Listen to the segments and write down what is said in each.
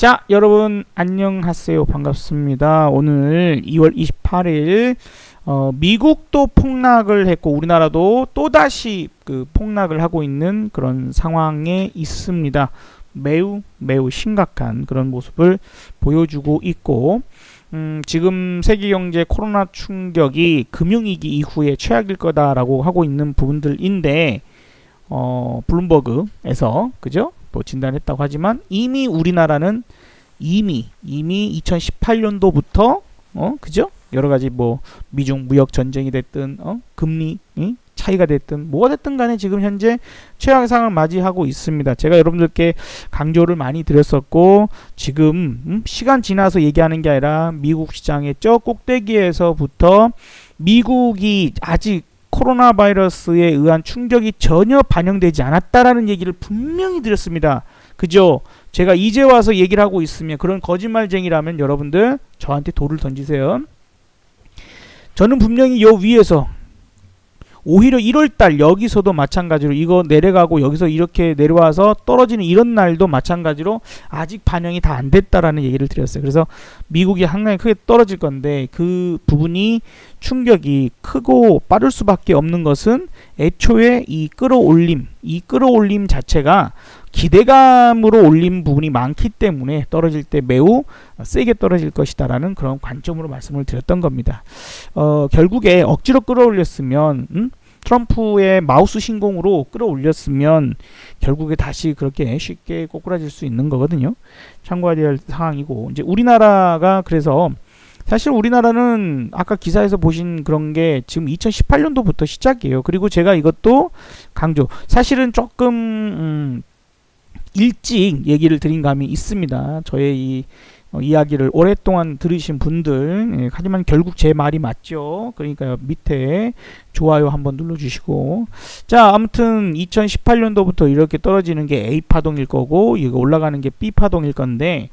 자, 여러분 안녕하세요. 반갑습니다. 오늘 2월 28일 어, 미국도 폭락을 했고 우리나라도 또다시 그 폭락을 하고 있는 그런 상황에 있습니다. 매우 매우 심각한 그런 모습을 보여주고 있고 음, 지금 세계 경제 코로나 충격이 금융위기 이후에 최악일 거다라고 하고 있는 부분들인데 어, 블룸버그에서 그죠? 또 진단했다고 하지만 이미 우리나라는 이미 이미 2018년도부터 어 그죠 여러 가지 뭐 미중 무역 전쟁이 됐든 어 금리 응? 차이가 됐든 뭐가 됐든 간에 지금 현재 최악의 상황을 맞이하고 있습니다. 제가 여러분들께 강조를 많이 드렸었고 지금 음? 시간 지나서 얘기하는 게 아니라 미국 시장의 저 꼭대기에서부터 미국이 아직 코로나 바이러스에 의한 충격이 전혀 반영되지 않았다라는 얘기를 분명히 드렸습니다. 그죠? 제가 이제 와서 얘기를 하고 있으면 그런 거짓말쟁이라면 여러분들 저한테 돌을 던지세요. 저는 분명히 요 위에서 오히려 1월달 여기서도 마찬가지로 이거 내려가고 여기서 이렇게 내려와서 떨어지는 이런 날도 마찬가지로 아직 반영이 다 안 됐다라는 얘기를 드렸어요. 그래서 미국이 상당히 크게 떨어질 건데 그 부분이 충격이 크고 빠를 수밖에 없는 것은 애초에 이 끌어올림, 이 끌어올림 자체가 기대감으로 올린 부분이 많기 때문에 떨어질 때 매우 세게 떨어질 것이다라는 그런 관점으로 말씀을 드렸던 겁니다. 어, 결국에 억지로 끌어올렸으면 음? 트럼프의 마우스 신공으로 끌어올렸으면 결국에 다시 그렇게 쉽게 꼬꾸라질 수 있는 거거든요. 참고해야 될 상황이고 이제 우리나라가 그래서 사실 우리나라는 아까 기사에서 보신 그런 게 지금 2018년도부터 시작이에요. 그리고 제가 이것도 강조. 사실은 조금 음, 일찍 얘기를 드린 감이 있습니다. 저의 이 어, 이야기를 오랫동안 들으신 분들 예, 하지만 결국 제 말이 맞죠 그러니까 밑에 좋아요 한번 눌러주시고 자 아무튼 2018년도부터 이렇게 떨어지는 게 A 파동일 거고 이거 올라가는 게 B 파동일 건데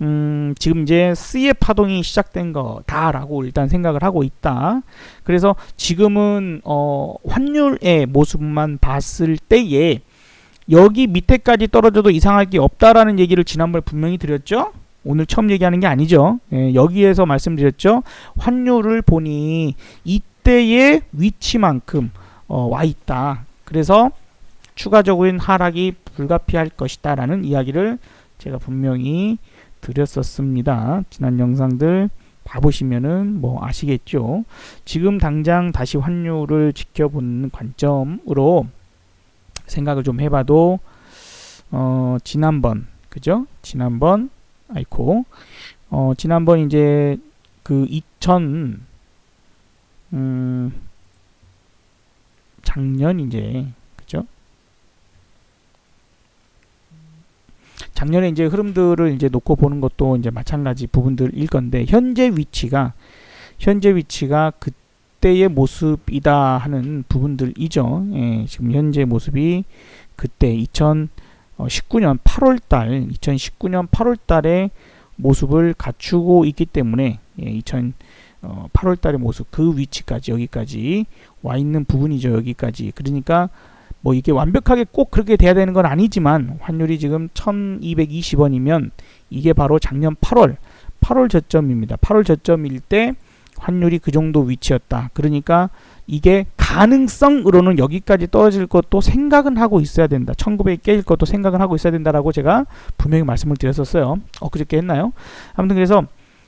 음, 지금 이제 C의 파동이 시작된 거다라고 일단 생각을 하고 있다. 그래서 지금은 어, 환율의 모습만 봤을 때에 여기 밑에까지 떨어져도 이상할 게 없다라는 얘기를 지난번에 분명히 드렸죠. 오늘 처음 얘기하는 게 아니죠. 예, 여기에서 말씀드렸죠. 환율을 보니 이때의 위치만큼 어, 와 있다. 그래서 추가적인 하락이 불가피할 것이다라는 이야기를 제가 분명히 드렸었습니다. 지난 영상들 봐보시면은 뭐 아시겠죠. 지금 당장 다시 환율을 지켜보는 관점으로 생각을 좀 해봐도 어 지난번 그죠? 지난번 아이코 어 지난번 이제 그 2000, 음 작년 이제 그죠? 작년에 이제 흐름들을 이제 놓고 보는 것도 이제 마찬가지 부분들일 건데 현재 위치가 현재 위치가 그 그때의 모습이다 하는 부분들이죠. 예, 지금 현재 모습이 그때 2019년 8월달, 2019년 8월달의 모습을 갖추고 있기 때문에 예, 2000 어, 8월달의 모습 그 위치까지 여기까지 와 있는 부분이죠. 여기까지 그러니까 뭐 이게 완벽하게 꼭 그렇게 돼야 되는 건 아니지만 환율이 지금 1220원이면 이게 바로 작년 8월 8월 저점입니다. 8월 저점일 때 환율이 그 정도 위치였다. 그러니까 이게 가능성으로는 여기까지 떨어질 것도 생각은 하고 있어야 된다. 1900이 깨질 것도 생각은 하고 있어야 된다라고 제가 분명히 말씀을 드렸었어요. 엊그저께 했나요? 아무튼 그래서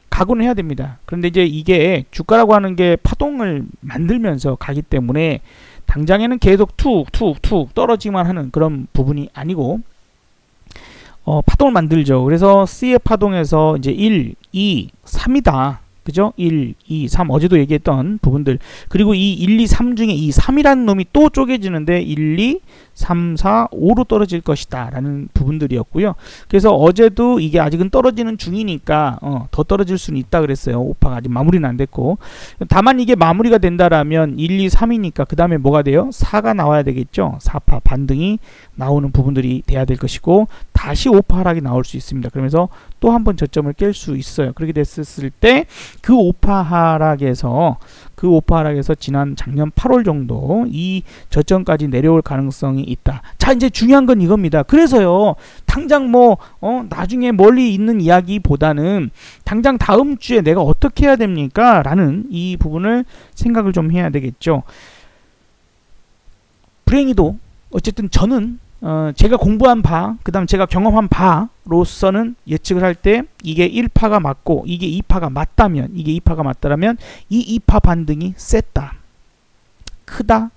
각오는 해야 됩니다. 그런데 이제 이게 주가라고 하는 게 파동을 만들면서 가기 때문에 당장에는 계속 툭툭툭 떨어지만 하는 그런 부분이 아니고 어, 파동을 만들죠. 그래서 C의 파동에서 이제 1, 2, 3이다. 그죠? 1, 2, 3 어제도 얘기했던 부분들. 그리고 이 1, 2, 3 중에 이 3이라는 놈이 또 쪼개지는데 1, 2, 3, 4, 5로 떨어질 것이다 라는 부분들이었고요. 그래서 어제도 이게 아직은 떨어지는 중이니까 어, 더 떨어질 수는 있다 그랬어요. 오파가 아직 마무리는 안 됐고. 다만 이게 마무리가 된다라면 1, 2, 3이니까 그 다음에 뭐가 돼요? 4가 나와야 되겠죠? 4파 반등이 나오는 부분들이 돼야 될 것이고 다시 오파 하락이 나올 수 있습니다. 그러면서 또 한 번 저점을 깰 수 있어요. 그렇게 됐을 때 그 오파 하락에서 그 오파 하락에서 지난 작년 8월 정도 이 저점까지 내려올 가능성이 있다. 자 이제 중요한 건 이겁니다. 그래서요 당장 뭐 어, 나중에 멀리 있는 이야기보다는 당장 다음 주에 내가 어떻게 해야 됩니까? 라는 이 부분을 생각을 좀 해야 되겠죠. 불행히도 어쨌든 저는 어, 제가 공부한 바, 그 다음 제가 경험한 바로서는 예측을 할 때 이게 1파가 맞고 이게 2파가 맞다면, 이게 2파가 맞다라면 이 2파 반등이 셌다, 크다,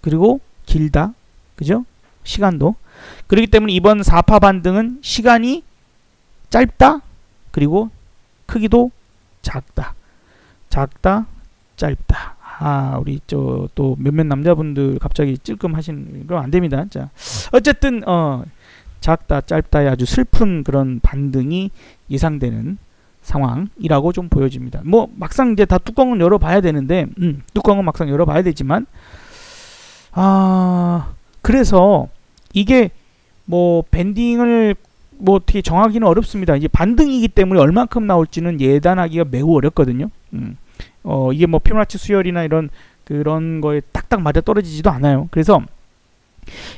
그리고 길다, 그죠? 시간도. 그렇기 때문에 이번 4파 반등은 시간이 짧다, 그리고 크기도 작다. 작다, 짧다. 아, 우리 저 또 몇몇 남자분들 갑자기 찔끔하시는 건안 됩니다. 자, 어쨌든 어 작다, 짧다의 아주 슬픈 그런 반등이 예상되는 상황이라고 좀 보여집니다. 뭐 막상 이제 다 뚜껑은 열어봐야 되는데, 음, 뚜껑은 막상 열어봐야 되지만, 아 그래서 이게 뭐 밴딩을 뭐 어떻게 정하기는 어렵습니다. 이제 반등이기 때문에 얼만큼 나올지는 예단하기가 매우 어렵거든요. 음. 어 이게 뭐 피부나치 수혈이나 이런 그런 거에 딱딱 맞아 떨어지지도 않아요. 그래서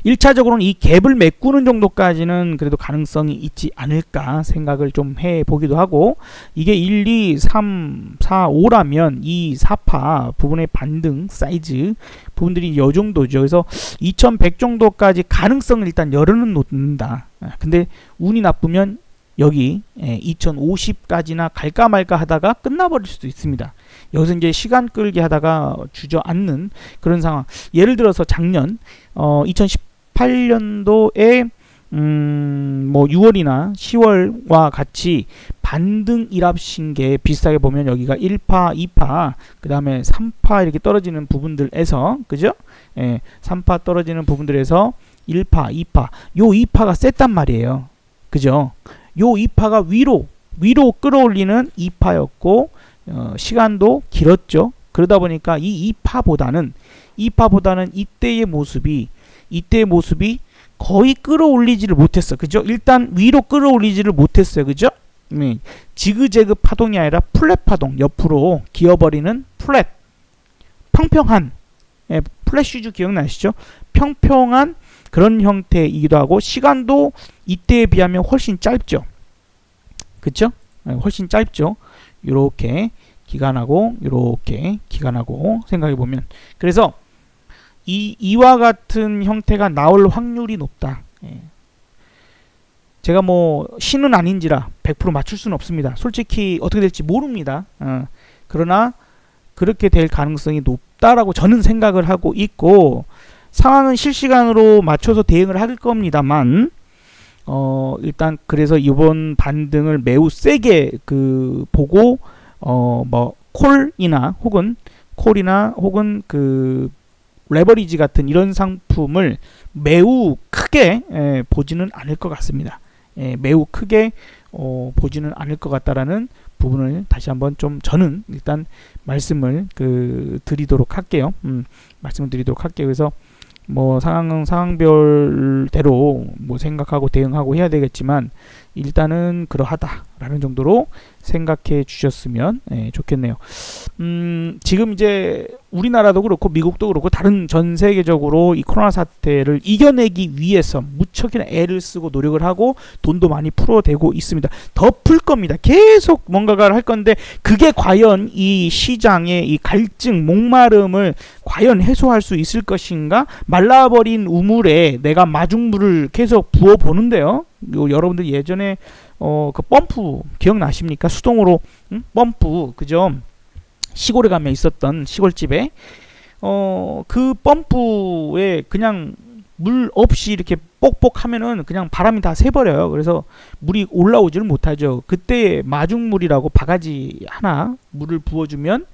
1차적으로는 이 갭을 메꾸는 정도까지는 그래도 가능성이 있지 않을까 생각을 좀 해 보기도 하고 이게 1, 2, 3, 4, 5라면 이 4파 부분의 반등 사이즈 부분들이 이 정도죠. 그래서 2100 정도까지 가능성을 일단 열어는 놓는다. 아, 근데 운이 나쁘면 여기 2050까지나 예, 갈까 말까 하다가 끝나버릴 수도 있습니다. 여기서 이제 시간 끌기 하다가 주저앉는 그런 상황. 예를 들어서 작년 어 2018년도에 음, 뭐 6월이나 10월과 같이 반등 일합신계 비슷하게 보면 여기가 1파, 2파, 그 다음에 3파 이렇게 떨어지는 부분들에서, 그죠? 예, 3파 떨어지는 부분들에서 1파, 2파, 요 2파가 셌단 말이에요. 그죠? 요 2파가 위로, 위로 끌어올리는 2파였고, 어, 시간도 길었죠. 그러다 보니까 이 2파보다는 2파보다는 이때의 모습이 이때의 모습이 거의 끌어올리지를 못했어. 그죠? 일단 위로 끌어올리지를 못했어요. 그죠? 네. 지그재그 파동이 아니라 플랫 파동 옆으로 기어버리는 플랫 평평한 예, 플랫 슈즈 기억나시죠? 평평한 그런 형태이기도 하고 시간도 이때에 비하면 훨씬 짧죠. 그쵸? 예, 훨씬 짧죠. 이렇게 기간하고 이렇게 기간하고 생각해 보면 그래서 이 이와 같은 형태가 나올 확률이 높다. 예. 제가 뭐 신은 아닌지라 100% 맞출 수는 없습니다. 솔직히 어떻게 될지 모릅니다. 어. 그러나 그렇게 될 가능성이 높다라고 저는 생각을 하고 있고 상황은 실시간으로 맞춰서 대응을 할 겁니다만 어 일단 그래서 이번 반등을 매우 세게 그 보고 어 뭐 콜이나 혹은 콜이나 혹은 그 레버리지 같은 이런 상품을 매우 크게 에, 보지는 않을 것 같습니다. 에, 매우 크게 어, 보지는 않을 것 같다라는 부분을 다시 한번 좀 저는 일단 말씀을 그 드리도록 할게요. 음, 말씀을 드리도록 할게요. 그래서 뭐 상황 상황별대로 뭐 생각하고 대응하고 해야 되겠지만 일단은 그러하다라는 정도로 생각해 주셨으면 예, 좋겠네요. 음, 지금 이제 우리나라도 그렇고 미국도 그렇고 다른 전 세계적으로 이 코로나 사태를 이겨내기 위해서 무척이나 애를 쓰고 노력을 하고 돈도 많이 풀어대고 있습니다. 더 풀 겁니다. 계속 뭔가를 할 건데 그게 과연 이 시장의 이 갈증, 목마름을 과연 해소할 수 있을 것인가? 말라버린 우물에 내가 마중물을 계속 부어 보는데요. 여러분들 예전에 어 그 펌프 기억나십니까? 수동으로 응? 펌프 그죠? 시골에 가면 있었던 시골집에 어 그 펌프에 그냥 물 없이 이렇게 뽁뽁 하면은 그냥 바람이 다 새버려요. 그래서 물이 올라오지를 못하죠. 그때 마중물이라고 바가지 하나 물을 부어주면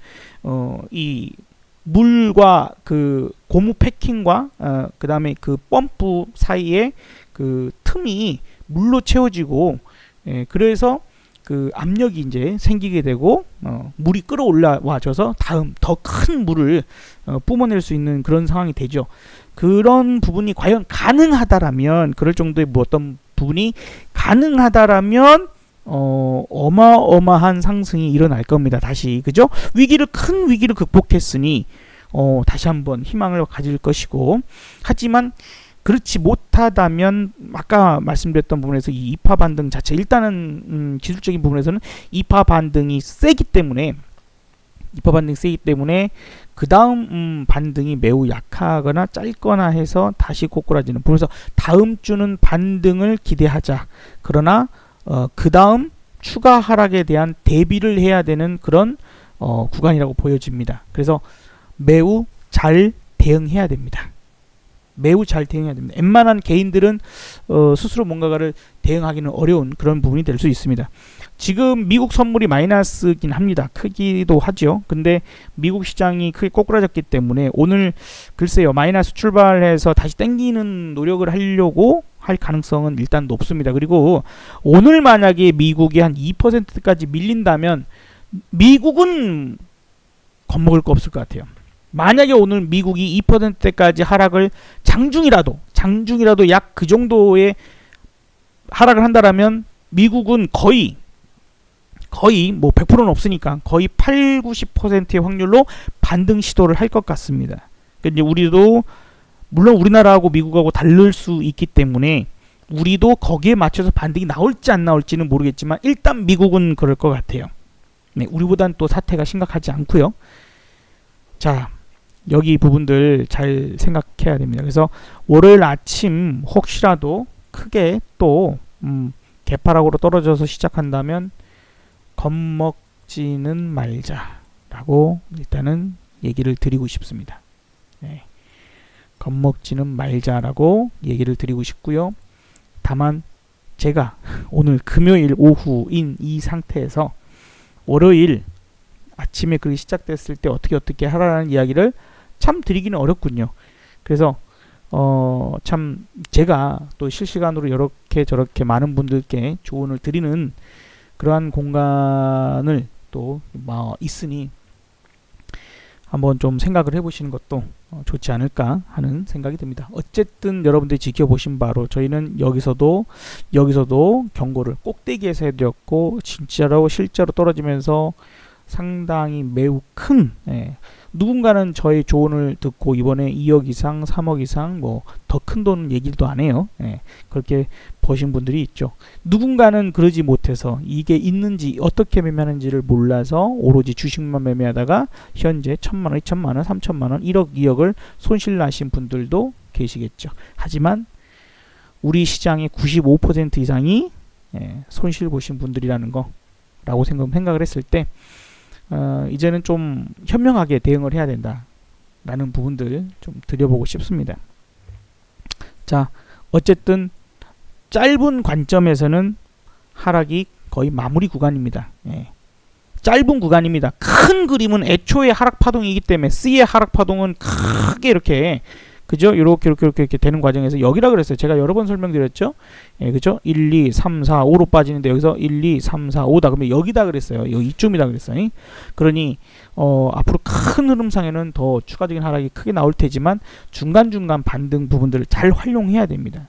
어 이 물과 그 고무 패킹과 어, 그 다음에 그 펌프 사이에 그 틈이 물로 채워지고 예, 그래서 그 압력이 이제 생기게 되고 어, 물이 끌어올라와져서 다음 더 큰 물을 어, 뿜어낼 수 있는 그런 상황이 되죠. 그런 부분이 과연 가능하다라면 그럴 정도의 뭐 어떤 부분이 가능하다라면 어, 어마어마한 상승이 일어날 겁니다. 다시 그죠? 위기를 큰 위기를 극복했으니 어, 다시 한번 희망을 가질 것이고 하지만 그렇지 못하다면 아까 말씀드렸던 부분에서 이 이파 반등 자체 일단은 음, 기술적인 부분에서는 이파 반등이 세기 때문에 이파 반등이 세기 때문에 그 다음 음, 반등이 매우 약하거나 짧거나 해서 다시 꼬꾸라지는 그래서 다음 주는 반등을 기대하자. 그러나 어, 그 다음 추가 하락에 대한 대비를 해야 되는 그런 어, 구간이라고 보여집니다. 그래서 매우 잘 대응해야 됩니다 매우 잘 대응해야 됩니다. 웬만한 개인들은 어, 스스로 뭔가를 대응하기는 어려운 그런 부분이 될 수 있습니다. 지금 미국 선물이 마이너스긴 합니다. 크기도 하죠. 근데 미국 시장이 크게 꼬꾸라졌기 때문에 오늘 글쎄요 마이너스 출발해서 다시 땡기는 노력을 하려고 할 가능성은 일단 높습니다. 그리고 오늘 만약에 미국이 한 2%까지 밀린다면 미국은 겁먹을 거 없을 것 같아요. 만약에 오늘 미국이 2%대까지 하락을 장중이라도 장중이라도 약 그 정도의 하락을 한다라면 미국은 거의 거의 뭐 100%는 없으니까 거의 8, 90%의 확률로 반등 시도를 할 것 같습니다. 그러니까 이제 우리도 물론 우리나라하고 미국하고 다를 수 있기 때문에 우리도 거기에 맞춰서 반등이 나올지 안 나올지는 모르겠지만 일단 미국은 그럴 것 같아요. 네, 우리보단 또 사태가 심각하지 않고요. 자, 여기 부분들 잘 생각해야 됩니다. 그래서 월요일 아침 혹시라도 크게 또 음, 개파락으로 떨어져서 시작한다면 겁먹지는 말자라고 일단은 얘기를 드리고 싶습니다. 네. 겁먹지는 말자라고 얘기를 드리고 싶고요. 다만 제가 오늘 금요일 오후인 이 상태에서 월요일 아침에 그게 시작됐을 때 어떻게 어떻게 하라는 이야기를 참 드리기는 어렵군요. 그래서 어, 참 제가 또 실시간으로 이렇게 저렇게 많은 분들께 조언을 드리는 그러한 공간을 또뭐 있으니 한번 좀 생각을 해보시는 것도 어, 좋지 않을까 하는 생각이 듭니다. 어쨌든 여러분들이 지켜보신 바로 저희는 여기서도 여기서도 경고를 꼭대기에서 해드렸고 진짜로 실제로 떨어지면서 상당히 매우 큰 예, 누군가는 저의 조언을 듣고 이번에 2억 이상, 3억 이상 뭐 더 큰 돈 얘기도 안 해요. 예, 그렇게 버신 분들이 있죠. 누군가는 그러지 못해서 이게 있는지 어떻게 매매하는지를 몰라서 오로지 주식만 매매하다가 현재 천만 원, 이천만 원, 삼천만 원, 1억, 2억을 손실 나신 분들도 계시겠죠. 하지만 우리 시장의 95% 이상이 예, 손실 보신 분들이라는 거라고 생각을 했을 때 어, 이제는 좀 현명하게 대응을 해야 된다라는 부분들 좀 드려보고 싶습니다. 자, 어쨌든 짧은 관점에서는 하락이 거의 마무리 구간입니다. 예. 짧은 구간입니다. 큰 그림은 애초에 하락 파동이기 때문에 C의 하락 파동은 크게 이렇게 그죠? 이렇게 이렇게 이렇게 이렇게 되는 과정에서 여기라 그랬어요. 제가 여러 번 설명드렸죠. 예, 그죠? 1, 2, 3, 4, 5로 빠지는데 여기서 1, 2, 3, 4, 5다. 그러면 여기다 그랬어요. 여기 이쯤이다 그랬어요. 그러니 어, 앞으로 큰 흐름상에는 더 추가적인 하락이 크게 나올 테지만 중간중간 반등 부분들을 잘 활용해야 됩니다.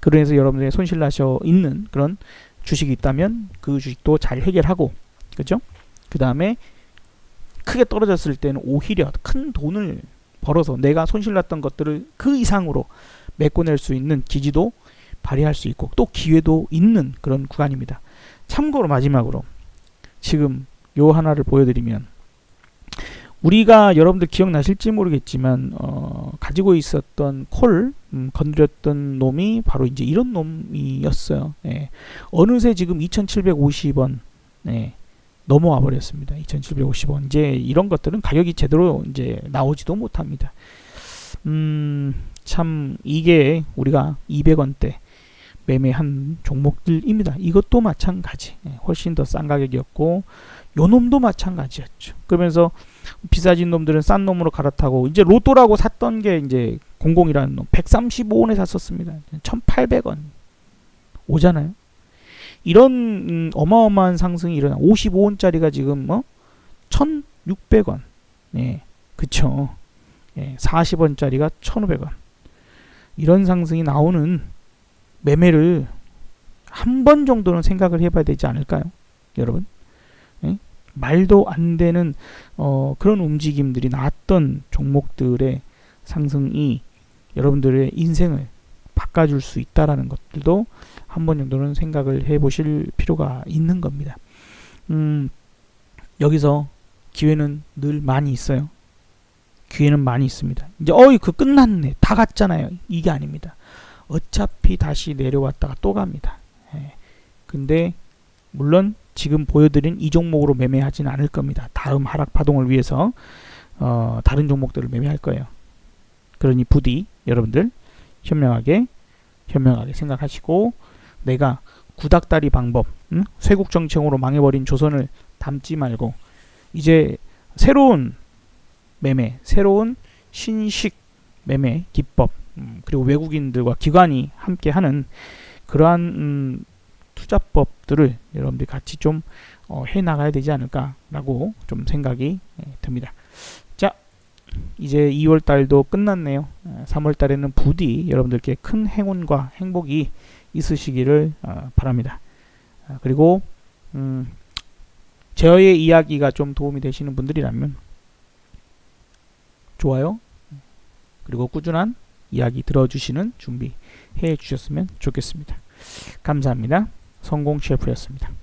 그래서 여러분들이 손실 나셔 있는 그런 주식이 있다면 그 주식도 잘 해결하고 그죠? 그 다음에 크게 떨어졌을 때는 오히려 큰 돈을 벌어서 내가 손실났던 것들을 그 이상으로 메꿔낼 수 있는 기지도 발휘할 수 있고 또 기회도 있는 그런 구간입니다. 참고로 마지막으로 지금 요 하나를 보여드리면 우리가 여러분들 기억나실지 모르겠지만 어, 가지고 있었던 콜 음, 건드렸던 놈이 바로 이제 이런 놈이었어요. 예. 어느새 지금 2,750원 예. 넘어와 버렸습니다. 2,750원. 이제 이런 것들은 가격이 제대로 이제 나오지도 못합니다. 음, 참 이게 우리가 200원대 매매한 종목들입니다. 이것도 마찬가지. 예, 훨씬 더 싼 가격이었고 요 놈도 마찬가지였죠. 그러면서 비싸진 놈들은 싼 놈으로 갈아타고 이제 로또라고 샀던 게 이제 공공이라는 놈 135원에 샀었습니다. 1,800원 오잖아요. 이런 음, 어마어마한 상승이 일어나 55원짜리가 지금 뭐 1,600원. 예. 그쵸. 예. 40원짜리가 1,500원. 이런 상승이 나오는 매매를 한 번 정도는 생각을 해봐야 되지 않을까요? 여러분. 예? 말도 안 되는 어, 그런 움직임들이 나왔던 종목들의 상승이 여러분들의 인생을 바꿔줄 수 있다라는 것들도 한 번 정도는 생각을 해보실 필요가 있는 겁니다. 음, 여기서 기회는 늘 많이 있어요. 기회는 많이 있습니다. 이제 어이 그 끝났네 다 갔잖아요. 이게 아닙니다. 어차피 다시 내려왔다가 또 갑니다. 예. 근데 물론 지금 보여드린 이 종목으로 매매하지는 않을 겁니다. 다음 하락 파동을 위해서 어, 다른 종목들을 매매할 거예요. 그러니 부디 여러분들 현명하게 현명하게 생각하시고 내가 구닥다리 방법, 응? 쇄국 정책으로 망해버린 조선을 담지 말고 이제 새로운 매매, 새로운 신식 매매 기법 음, 그리고 외국인들과 기관이 함께하는 그러한 음, 투자법들을 여러분들이 같이 좀 어, 해나가야 되지 않을까라고 좀 생각이 예, 듭니다. 자, 이제 2월 달도 끝났네요. 3월 달에는 부디 여러분들께 큰 행운과 행복이 있으시기를 어, 바랍니다. 아, 그리고 음, 저의 이야기가 좀 도움이 되시는 분들이라면 좋아요 그리고 꾸준한 이야기 들어주시는 준비 해 주셨으면 좋겠습니다. 감사합니다. 성공 셰프였습니다.